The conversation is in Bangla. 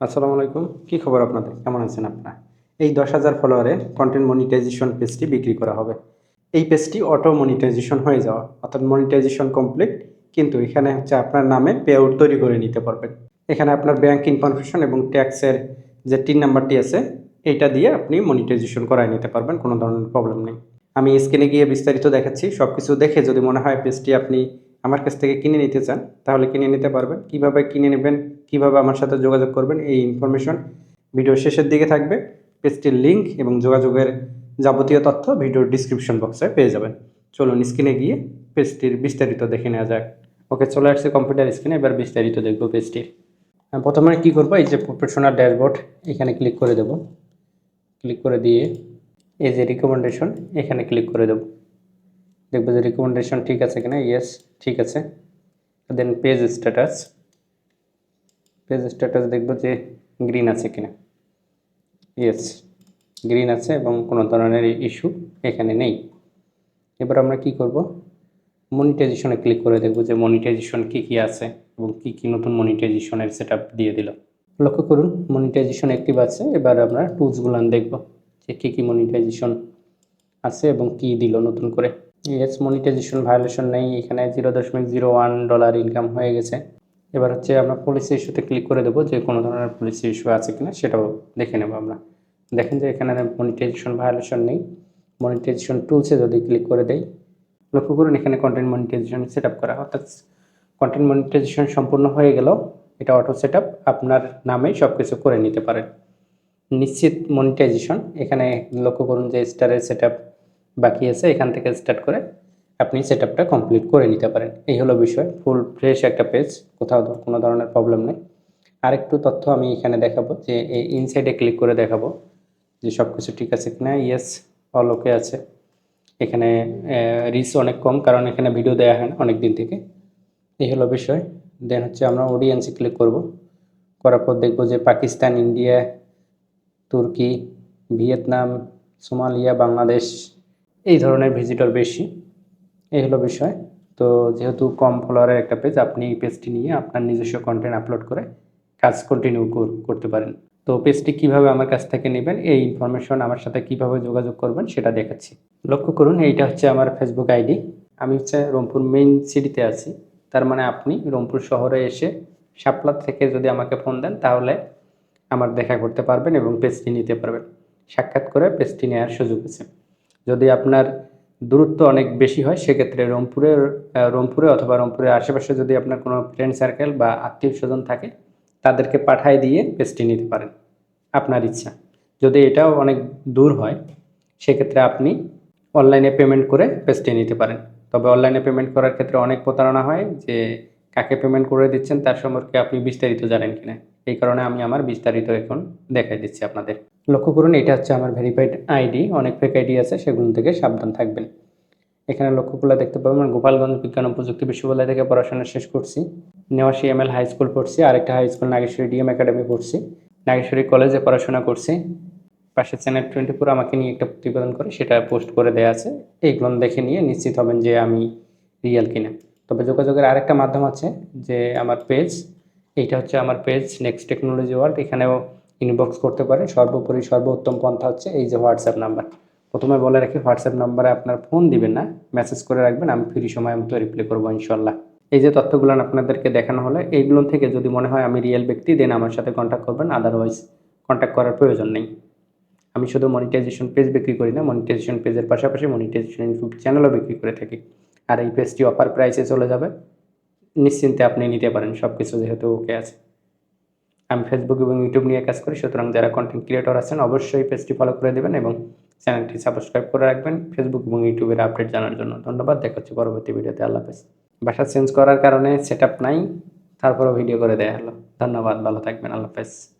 আসসালামু আলাইকুম। কী খবর আপনাদের? কেমন আছেন আপনারা? এই দশ হাজার ফলোয়ারে কন্টেন্ট মনিটাইজেশন পেজটি বিক্রি করা হবে। এই পেজটি অটো মনিটাইজেশন হয়ে যাওয়া, অর্থাৎ মনিটাইজেশন কমপ্লিট কিন্তু এখানে হচ্ছে আপনার নামে পে আউট তৈরি করে নিতে পারবেন। এখানে আপনার ব্যাংক ইনফরমেশন এবং ট্যাক্সের যে টিন নাম্বারটি আছে, এইটা দিয়ে আপনি মনিটাইজেশন করায় নিতে পারবেন, কোনো ধরনের প্রবলেম নেই। আমি স্ক্রিনে গিয়ে বিস্তারিত দেখাচ্ছি সব কিছু দেখে যদি মনে হয় পেজটি আপনি আমার কাছ থেকে কিনে নিতে চান তাহলে কিনে নিতে পারবেন। কীভাবে কিনে নেবেন কীভাবে আমার সাথে যোগাযোগ করবেন এই ইনফরমেশন ভিডিও শেষের দিকে থাকবে। পেজটির লিঙ্ক এবং যোগাযোগের যাবতীয় তথ্য ভিডিওর ডিসক্রিপশন বক্সে পেয়ে যাবেন। চলুন স্ক্রিনে গিয়ে পেজটির বিস্তারিত দেখে নেওয়া যাক। ওকে চলে আসছে কম্পিউটার স্ক্রিনে এবার বিস্তারিত দেখব পেজটির। হ্যাঁ, প্রথমে কি করব? এই যে প্রফেশনাল ড্যাশবোর্ড এখানে ক্লিক করে দেব। ক্লিক করে দিয়ে এই যে রিকমেন্ডেশন এখানে ক্লিক করে দেব। দেখব যে রিকমেন্ডেশন ঠিক আছে কিনা ইয়েস ঠিক আছে। Then page status page status দেখব যে গ্রিন আছে কিনা। ইয়েস গ্রিন আছে এবং কোনো ধরনের ইস্যু এখানে নেই। এবার আমরা কি করব? মনিটাইজেশনে ক্লিক করে দেখব যে মনিটাইজেশন কি কি আছে এবং কি কি নতুন মনিটাইজেশনের সেট দিয়ে দিল। লক্ষ্য করুন মনিটাইজেশন অ্যাক্টিভ আছে, এবার আমরা টুলসগুলান দেখব যে কী কী মনিটাইজেশন আছে এবং কি দিল নতুন করে। ইয়েস মনিটাইজেশন ভায়োলেশন নেই। এখানে জিরো দশমিক জিরো ওয়ান ডলার ইনকাম হয়ে গেছে। এবার হচ্ছে আমরা পলিসি ইস্যুতে ক্লিক করে দেবো যে কোনো ধরনের পলিসি ইস্যু আছে কিনা, সেটাও দেখে নেব আমরা। দেখেন যে এখানে মনিটাইজেশন ভায়োলেশন নেই। মনিটাইজেশন টুলসে যদি ক্লিক করে দেই, লক্ষ্য করুন এখানে কন্টেন্ট মনিটাইজেশন সেট আপ করা। অর্থাৎ কন্টেন্ট মনিটাইজেশন সম্পূর্ণ হয়ে গেল, এটা অটো সেট আপ আপনার নামেই সব কিছু করে নিতে পারেন। নিশ্চিত মনিটাইজেশন এখানে লক্ষ্য করুন যে স্টারের সেট বাকি আছে, এখান থেকে স্টার্ট করে আপনি সেট আপটা কমপ্লিট করে নিতে পারেন। এই হলো বিষয়। ফুল ফ্রেশ একটা পেজ কোথাও কোনো ধরনের প্রবলেম নেই। আরেকটু তথ্য আমি এখানে দেখাবো যে, এই ইনসাইডে ক্লিক করে দেখাবো যে সব কিছু ঠিক আছে কিনা। ইয়েস অল ওকে আছে। এখানে রিচ অনেক কম, কারণ এখানে ভিডিও দেওয়া হয় না অনেক দিন থেকে। এই হলো বিষয়। দেন হচ্ছে আমরা অডিয়েন্সে ক্লিক করব। করার পর দেখব যে পাকিস্তান, ইন্ডিয়া, তুর্কি, ভিয়েতনাম, সোমালিয়া, বাংলাদেশ এই ধরনের ভিজিটর বেশি। এই হলো বিষয়। তো যেহেতু কম ফলোয়ারের একটা পেজ আপনি এই পেজটি নিয়ে আপনার নিজস্ব কন্টেন্ট আপলোড করে কাজ কন্টিনিউ করতে পারেন। তো পেজটি কীভাবে আমার কাছ থেকে নেবেন, এই ইনফরমেশন আমার সাথে কীভাবে যোগাযোগ করবেন সেটা দেখাচ্ছি। লক্ষ্য করুন, এইটা হচ্ছে আমার ফেসবুক আইডি আমি হচ্ছে রংপুর মেইন সিটিতে আছি। তার মানে আপনি রংপুর শহরে এসে শাপলা থেকে যদি আমাকে ফোন দেন, তাহলে আমার দেখা করতে পারবেন এবং পেজটি নিতে পারবেন। সাক্ষাৎ করে পেজটি নেওয়ার সুযোগ আছে। যদি আপনার দূরত্ব অনেক বেশি হয়, সেক্ষেত্রে রংপুরে রংপুরে অথবা রংপুরের আশেপাশে যদি আপনার কোনো ফ্রেন্ড সার্কেল বা আত্মীয় স্বজন থাকে, তাদেরকে পাঠায় দিয়ে পেজটি নিতে পারেন, আপনার ইচ্ছা। যদি এটাও অনেক দূর হয়, সেক্ষেত্রে আপনি অনলাইনে পেমেন্ট করে পেজটি নিতে পারেন। তবে অনলাইনে পেমেন্ট করার ক্ষেত্রে অনেক প্রতারণা হয় যে, কাকে পেমেন্ট করে দিচ্ছেন, তার সম্পর্কে আপনি বিস্তারিত জানেন কিনা। এই কারণে আমি আমার বিস্তারিত এখন দেখাই দিচ্ছি আপনাদের। লক্ষ্য করুন, এটা হচ্ছে আমার ভেরিফাইড আইডি অনেক ফেক আইডি আছে, সেগুলো থেকে সাবধান থাকবেন। এখানে লক্ষ্যগুলো দেখতে পাবেন আমি গোপালগঞ্জ বিজ্ঞান ও প্রযুক্তি বিশ্ববিদ্যালয় থেকে পড়াশোনা শেষ করছি। Newashi M L high school পড়ছি, আরেকটা high school Nageshwari DM academy পড়ছি। নাগেশ্বরী কলেজে পড়াশোনা করছি। পাশে চ্যানেল টোয়েন্টি ফোর আমাকে নিয়ে একটা প্রতিবেদন করে, সেটা পোস্ট করে দেওয়া আছে। এইগুলো দেখে নিয়ে নিশ্চিত হবেন যে আমি রিয়েল কিনা। তবে যোগাযোগের আরেকটা মাধ্যম আছে, যে আমার পেজ এইটা হচ্ছে আমার পেজ নেক্সট টেকনোলজি ওয়ার্ল্ড এখানেও ইনবক্স করতে পারেন। সর্বোপরি সর্বোত্তম পন্থা হচ্ছে এই যে হোয়াটসঅ্যাপ নাম্বার প্রথমে বলে রাখি হোয়াটসঅ্যাপ নাম্বারে আপনার ফোন দিবেন না মেসেজ করে রাখবেন, আমি ফ্রি সময় মতো রিপ্লাই করব ইনশাল্লাহ। এই যে তথ্যগুলো আপনাদেরকে দেখানো হলো, এইগুলো থেকে যদি মনে হয় আমি রিয়েল ব্যক্তি দেন আমার সাথে কন্ট্যাক্ট করবেন আদারওয়াইজ কন্ট্যাক্ট করার প্রয়োজন নেই। আমি শুধু মনিটাইজেশন পেজ বিক্রি করি না মনিটাইজেশন পেজের পাশাপাশি মনিটাইজেশন ইউটিউব চ্যানেলও বিক্রি করে থাকি। আর এই পেজটি অফার প্রাইসে চলে যাবে। নিশ্চিন্তে আপনি নিতে পারেন সব কিছু যেহেতু ওকে আছে। আমি ফেসবুক এবং ইউটিউব নিয়ে কাজ করি, সুতরাং যারা কন্টেন্ট ক্রিয়েটর আছেন, অবশ্যই পেজটি ফলো করে দেবেন এবং চ্যানেলটি সাবস্ক্রাইব করে রাখবেন। ফেসবুক এবং ইউটিউবের আপডেট জানার জন্য ধন্যবাদ। দেখা হচ্ছে পরবর্তী ভিডিওতে আল্লাহ হাফেজ। বাসা চেঞ্জ করার কারণে সেট নাই, তারপরও ভিডিও করে দেওয়া হলো ধন্যবাদ। ভালো থাকবেন। আল্লাহ হাফেজ।